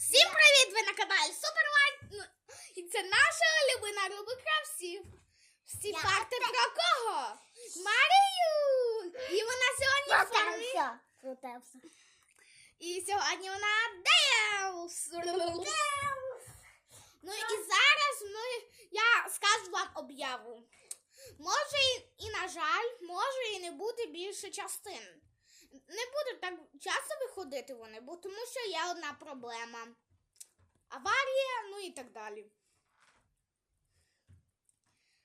Всім привіт! Ви на каналі Суперлайт. Ну, І це наша улюблена рубрика всі. Всі факти про кого? Марію! І вона сьогодні. Крутився. Крутився. І сьогодні вона Деус. Ну і зараз ми, я скажу вам об'яву. Може і, і на жаль, може і не буде більше частин. Не будуть так часто виходити вони, бо тому що є одна проблема. Аварія, ну і так далі.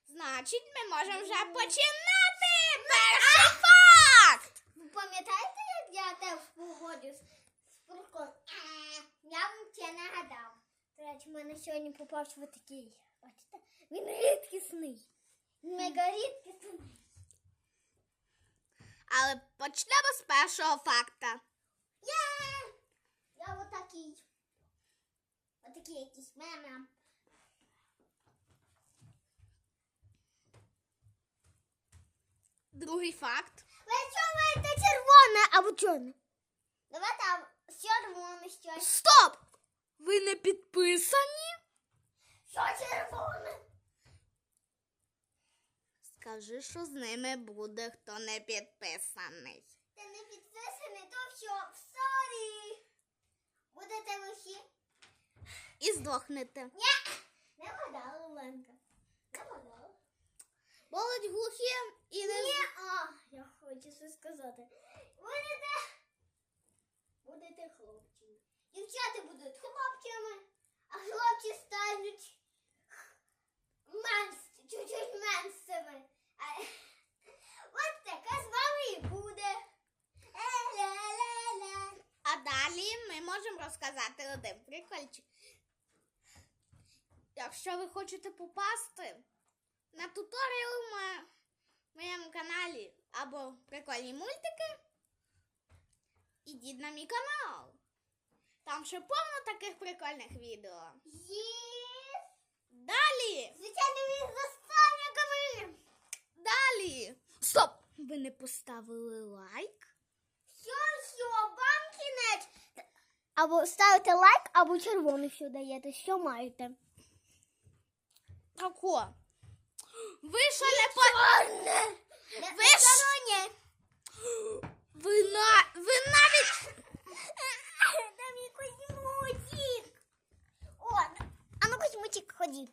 Значить, ми можемо вже починати перший факт! Ви пам'ятаєте, як я теж погодив з прикол? Я вам це нагадав. До речі, в мене сьогодні попався такий. Бачите? Він рідкісний. Мега рідкісний. Але почнемо з першого факта. Я! Я отакий. Отакий якийсь мем. Другий факт. Ви що маєте червоне або чорне? Давайте а, червоне щось. Стоп! Ви не підписані? Що червоне? Скажи, що з ними буде, хто не підписаний. Ти не підписаний, то що? Сорі. Будете лихі? І здохнете. Ні. Не вгадала, Ленка. Не вгадала. Болить глухі і не. Ні, а, я хочу це сказати. Будете, будете хлопцями. Дівчата будуть хлопцями, а хлопці стануть менш, чуть-чуть меншими. А, От така з вами і буде. Е-ля-ля-ля. А далі ми можемо розказати один прикольчик. Якщо ви хочете попасти на туторіал на моєму каналі або прикольні мультики, ідіть на мій канал. Там ще повно таких прикольних відео. Є. Далі! Звичайно, говорив. Далі! Стоп! Ви не поставили лайк? Все, все, вам кінець. Або ставите лайк, або червоний що даєте. Що маєте? Тако. Ви ще не по... Ви ж- Ви, на... ви навіть... Там якийсь мультик. О, а ну якийсь мультик ході.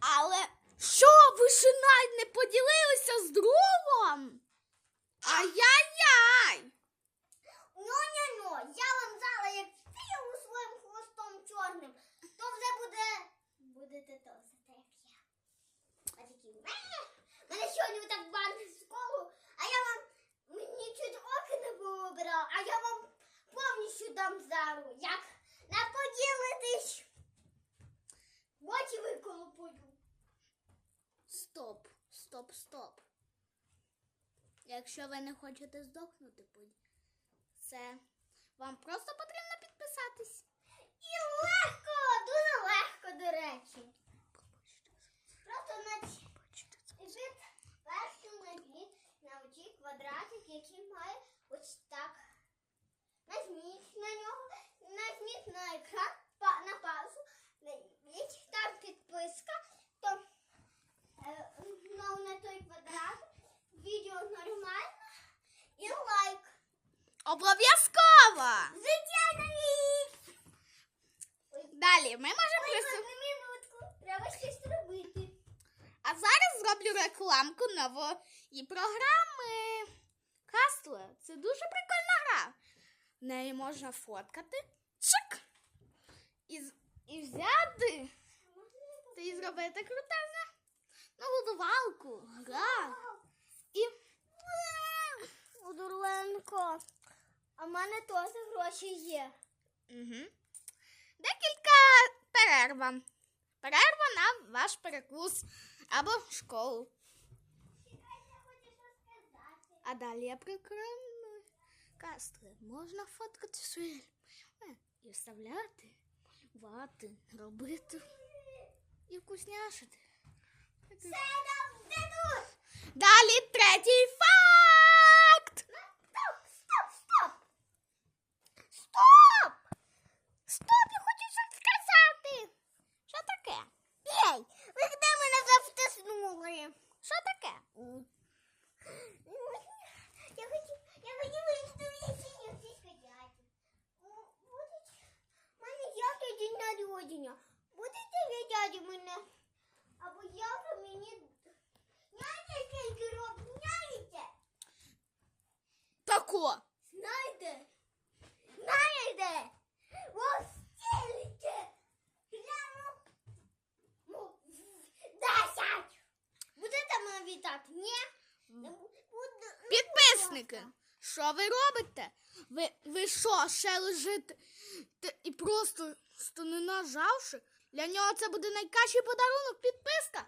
Але що, ви ще навіть не поділилися з другом? Ай-яй-яй! Ну-ну-ну, я вам дала як цілу своїм хвостом чорним, то вже буде... Будете то як я. А такі... «Ме!» Мене сьогодні так бандить в школу, а я вам... Мені чуть оки не вибирав, а я вам повністю дам зару. Як не поділитись, очі виколупую. Стоп, стоп, стоп. Якщо ви не хочете здохнути, це вам просто потрібно підписатись. І легко, легко, до речі. Просто нач... від перший набіг на очі квадратик, який має ось так. Нажміть на нього, нажміть на екран, па- на паузу, нажміть там підписка, то е, знову на той квадрат, відео нормально і лайк. Обов'язково! Звичайно, ні! Ой, Далі ми можемо Ой, прису... одну минутку, треба щось робити. А зараз зроблю рекламку нової програми. Кастле. Це дуже прикольна гра. В неї можна фоткати. Чик! І, і взяти. І зробити крутезне. Ну, будувалку. Гра. І Удурленко. А в мене теж гроші є. Угу. Декілька перерва. Перерва на ваш перекус або школу. А далі я прикрию кастри. Можна фоткати свої е, і вставляти, малювати, робити і вкусняшити. Це завжди тут. Далі третій факт. дяді мене. Або я мені Знаєте, скільки років? Знаєте? Тако. Знаєте? Знаєте? Ось стільки. Прямо. Ну, десять. Будете мене вітати? Ні? Підписники. Що ви робите? Ви ви що, ще лежите і просто не нажавши? Для нього це буде найкращий подарунок підписка.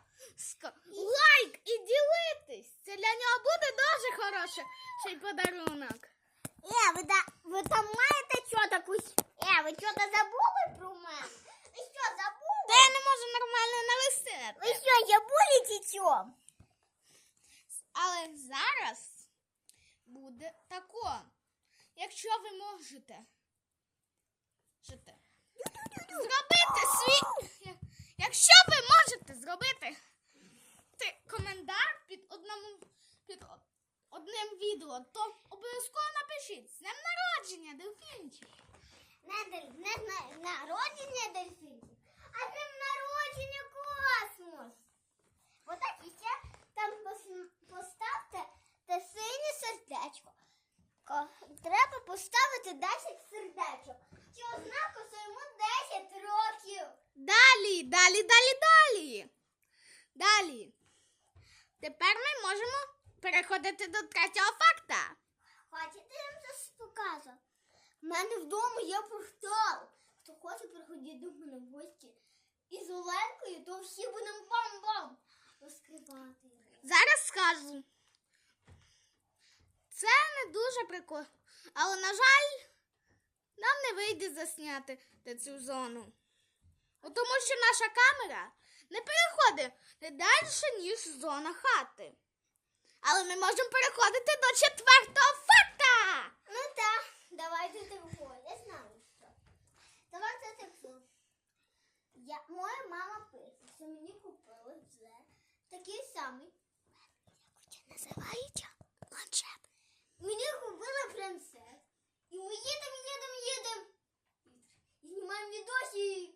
Лайк і ділитись. Це для нього буде дуже хороший подарунок. Е, ви, да, ви там маєте що такусь? Е, ви що-то забули про мене? Ви що, забули? Та я не можу нормально навести Ви що, забули чи що? Але зараз буде тако. Якщо ви можете жити, зробити свій. Якщо ви можете зробити ти коментар під одному під одним відео, то обов'язково напишіть з днем народження, дельфінчик. Не, не, не народження дельфінів, а днем народження космос. Отак і ще там пос- поставте те синє сердечко. Ко- Треба поставити 10 сердечок. Чи ознаку, що йому 10 років. Далі, далі, далі, далі. Далі. Тепер ми можемо переходити до третього факта. Хочете я вам щось покажу? У мене вдома є портал. Хто хоче приходити до мене в гості із Оленкою, то всі будемо бам-бам розкривати. Зараз скажу. Це не дуже прикольно. Але, на жаль, нам не вийде засняти цю зону. Тому що наша камера не переходить не далі, ніж зона хати. Але ми можемо переходити до четвертого факта. Ну так, давайте тако. Я знаю що. Давайте. Я, моя мама пише, що мені купили вже такий самий. Як це називається? Планшет. Мені купили принцес. І ми їдемо, їдемо, їдемо. І знімаємо відосі.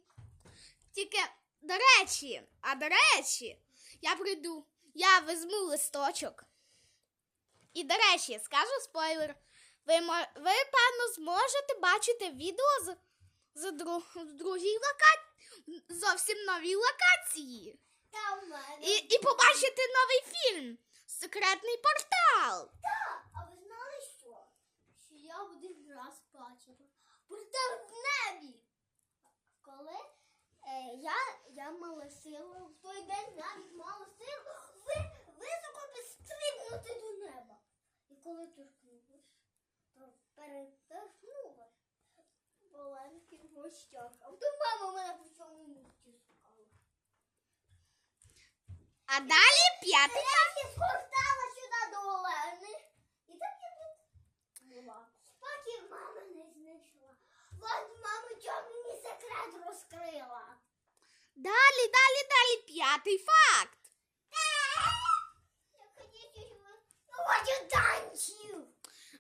Тільки, до речі, а до речі, я прийду, я візьму листочок. І, до речі, скажу спойлер. Ви, ви певно, зможете бачити відео з, з, дру, з другій локації, зовсім новій локації. І, і побачити новий фільм Секретний портал. Так, а ви знали що? Що я один раз бачила портал в небі. Е, я, я мала силу, в той день навіть мала силу ви, високо підстрибнути до неба. І коли торкнулась, то переторкнулась Оленки в гостях. А то мама мене по цьому місці шукала. А далі п'ятий. Я ще сюди до Олени. І так я тут була. Поки мама не знайшла. От мама чого мені секрет розкрила. Далі, далі, далі п'ятий факт.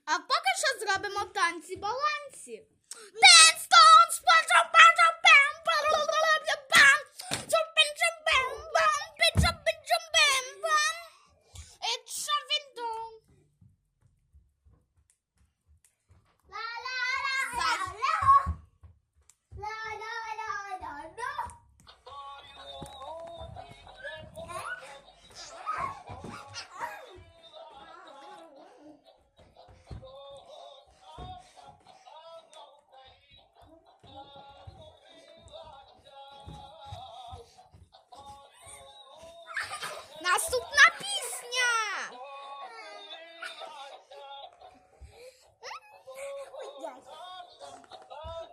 А поки що зробимо танці балансі. Dance dance, пача, наступна пісня.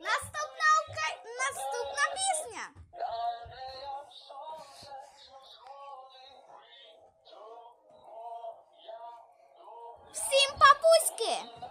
Наступна наступна пісня. Всем папуськи.